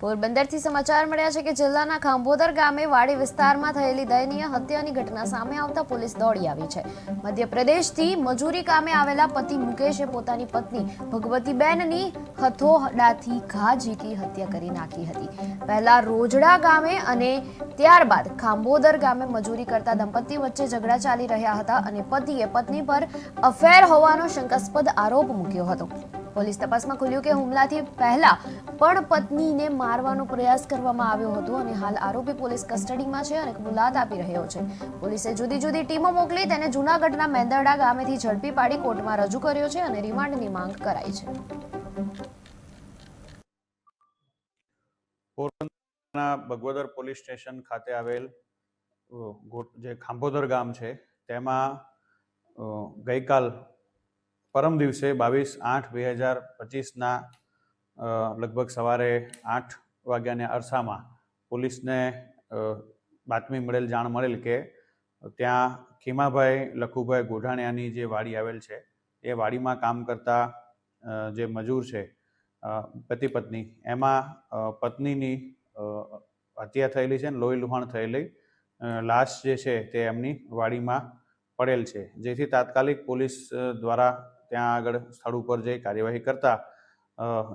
પોરબંદરથી સમાચાર મળ્યા છે કે જિલ્લાના ખાંભોદર ગામે વાડી વિસ્તારમાં થયેલી દયનીય હત્યાની ઘટના સામે આવતા પોલીસ દોડી આવી છે. મધ્યપ્રદેશથી મજૂરી કામે આવેલા પતિ મુકેશે પોતાની પત્ની. ભગવતીબેનની હથોડાથી ઘા ઝીકી હત્યા કરી નાખી હતી. પહેલા રોજડા ગામે અને ત્યારબાદ ખાંભોદર ગામે મજૂરી કરતા દંપતી વચ્ચે ઝઘડા ચાલી રહ્યા હતા અને પતિએ પત્ની પર અફેર હોવાનો શંકાસ્પદ આરોપ મૂક્યો હતો. પોલીસ તપાસમાં ખુલ્યું કે હુમલાથી પહેલા પણ પત્નીને મારવાનો પ્રયાસ કરવામાં આવ્યો હતો અને હાલ આરોપી પોલીસ કસ્ટડીમાં છે અને મુલાત આપી રહ્યો છે. પોલીસે જુદી જુદી ટીમો મોકલી તેને જૂનાગઢના મેંદરડા ગામેથી ઝડપી પાડી કોર્ટમાં રજૂ કર્યો છે અને રિમાન્ડની માંગ કરાઈ છે. પોરબંદરના બગવદર પોલીસ સ્ટેશન ખાતે આવેલ જે ખાંભોદર ગામ છે, તેમાં ગઈકાલ પરમ દિવસે બાવીસ આઠ બે હજાર પચીસના લગભગ સવારે આઠ વાગ્યાના અરસામાં પોલીસને બાતમી મળેલ જાણ મળેલ કે ત્યાં ખીમાભાઈ લખુભાઈ ગોઢાણિયાની જે વાડી આવેલ છે, એ વાડીમાં કામ કરતા જે મજૂર છે પતિ પત્ની, એમાં પત્નીની હત્યા થયેલી છે ને લોહી લુહાણ થયેલી લાશ જે છે તે એમની વાડીમાં પડેલ છે. જેથી તાત્કાલિક પોલીસ દ્વારા ત્યાં આગળ સ્થળ ઉપર જઈ કાર્યવાહી કરતા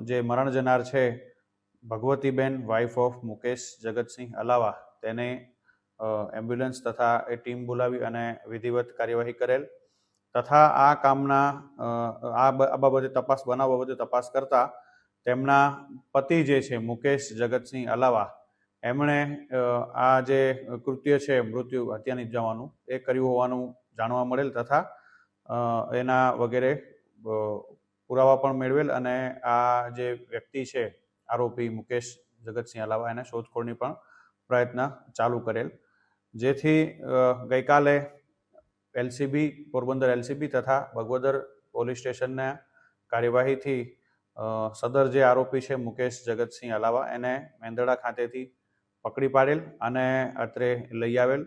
જે મરણ જનાર છે, ભગવતીબેન વાઇફ ઓફ મુકેશ જગતસિંહ અલાવા, તેને એમ્બ્યુલન્સ તથા એ ટીમ બોલાવી અને વિધિવત કાર્યવાહી કરેલ. તથા આ કામના આ બાબતે તપાસ, બનાવ બાબતે તપાસ કરતા, તેમના પતિ જે છે, મુકેશ જગતસિંહ અલાવા, એમણે આ જે કૃત્ય છે, મૃત્યુ હત્યા નિપજાવવાનું એ કર્યું હોવાનું જાણવા મળેલ તથા એના વગેરે પુરાવા પણ મેળવેલ અને આ જે વ્યક્તિ છે, આરોપી મુકેશ જગતસિંહ અલાવા, એને શોધખોળની પણ પ્રયત્ન ચાલુ કરેલ. જેથી ગઈકાલે એલસીબી, પોરબંદર એલસીબી તથા ભગવદર પોલીસ સ્ટેશનના કાર્યવાહીથી સદર જે આરોપી છે મુકેશ જગતસિંહ અલાવા, એને મેંદરડા ખાતેથી પકડી પાડેલ અને અત્રે લઈ આવેલ.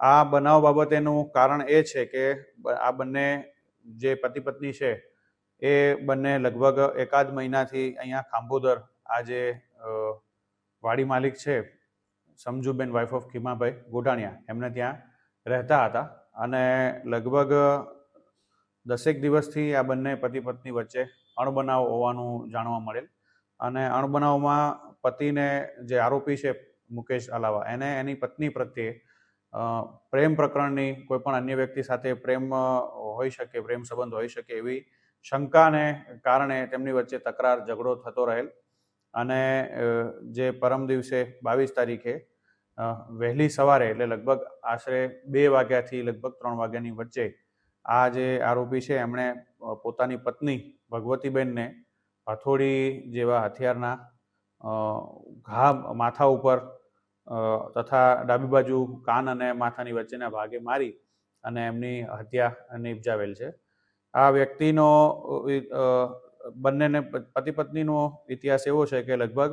આ બનાવ બાબતેનું કારણ એ છે કે આ બંને જે પતિ પત્ની છે, એ બંને લગભગ એકાદ મહિનાથી અહીંયા ખાંભોદર આ જે વાડી માલિક છે, સમજુબેન વાઇફ ઓફ ખીમાભાઈ ગોઢાણિયા, એમને ત્યાં રહેતા હતા. અને લગભગ દસેક દિવસથી આ બંને પતિ પત્ની વચ્ચે અણબનાવ હોવાનું જાણવા મળેલ. અને અણબનાવમાં પતિને જે આરોપી છે મુકેશ અલાવા એને એની પત્ની પ્રત્યે પ્રેમ પ્રકરણની કોઈ પણ અન્ય વ્યક્તિ સાથે પ્રેમ હોઈ શકે, પ્રેમ સંબંધ હોઈ શકે એવી શંકાને કારણે તેમની વચ્ચે તકરાર, ઝઘડો થતો રહેલ. અને જે પરમ દિવસે બાવીસ તારીખે વહેલી સવારે એટલે લગભગ આશરે બે વાગ્યાથી લગભગ ત્રણ વાગ્યાની વચ્ચે આ જે આરોપી છે, એમણે પોતાની પત્ની ભગવતીબેનને હથોડી જેવા હથિયારના ઘા માથા ઉપર તથા ડાબી બાજુ કાન અને માથાની વચ્ચેના ભાગે મારી અને એમની હત્યા નિપજાવેલ છે. આ વ્યક્તિનો બંનેને પતિ પત્નીનો ઇતિહાસ એવો છે કે લગભગ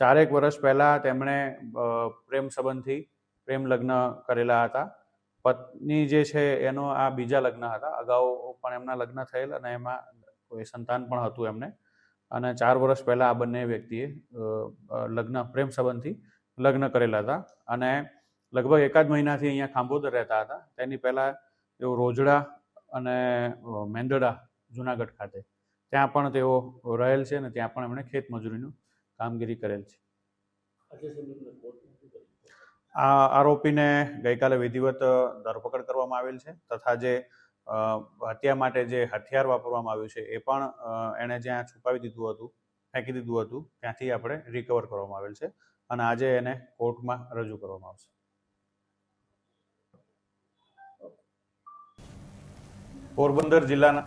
ચારેક વર્ષ પહેલાં તેમણે પ્રેમ સંબંધથી પ્રેમ લગ્ન કરેલા હતા. પત્ની જે છે એનો આ બીજા લગ્ન હતા. અગાઉ પણ એમના લગ્ન થયેલ અને એમાં કોઈ સંતાન પણ હતું એમને. અને ચાર વર્ષ પહેલાં આ બંને વ્યક્તિએ લગ્ન પ્રેમ સંબંધથી લગ્ન કરેલા હતા અને લગભગ એકાદ મહિનાથી અહીંયા ખાંભોદર રહેતા હતા. તેની પહેલાં તેઓ રોજડા અને મેંદડા જુનાગઢ ખાતે. ત્યાં પણ તેઓ રહેલ છે અને ત્યાં પણ એમણે ખેતમજૂરીનું કામગીરી કરેલ છે. આ આરોપીને ગઈકાલે વિધિવત ધરપકડ કરવામાં આવેલ છે તથા જે હત્યા માટે જે હથિયાર વાપરવામાં આવ્યું છે એ પણ એણે જ્યાં છુપાવી દીધું હતું, ફેંકી દીધું હતું, ત્યાંથી આપણે રિકવર કરવામાં આવેલ છે. અને આજે એને કોર્ટમાં રજૂ કરવામાં આવશે. પોરબંદર જિલ્લાના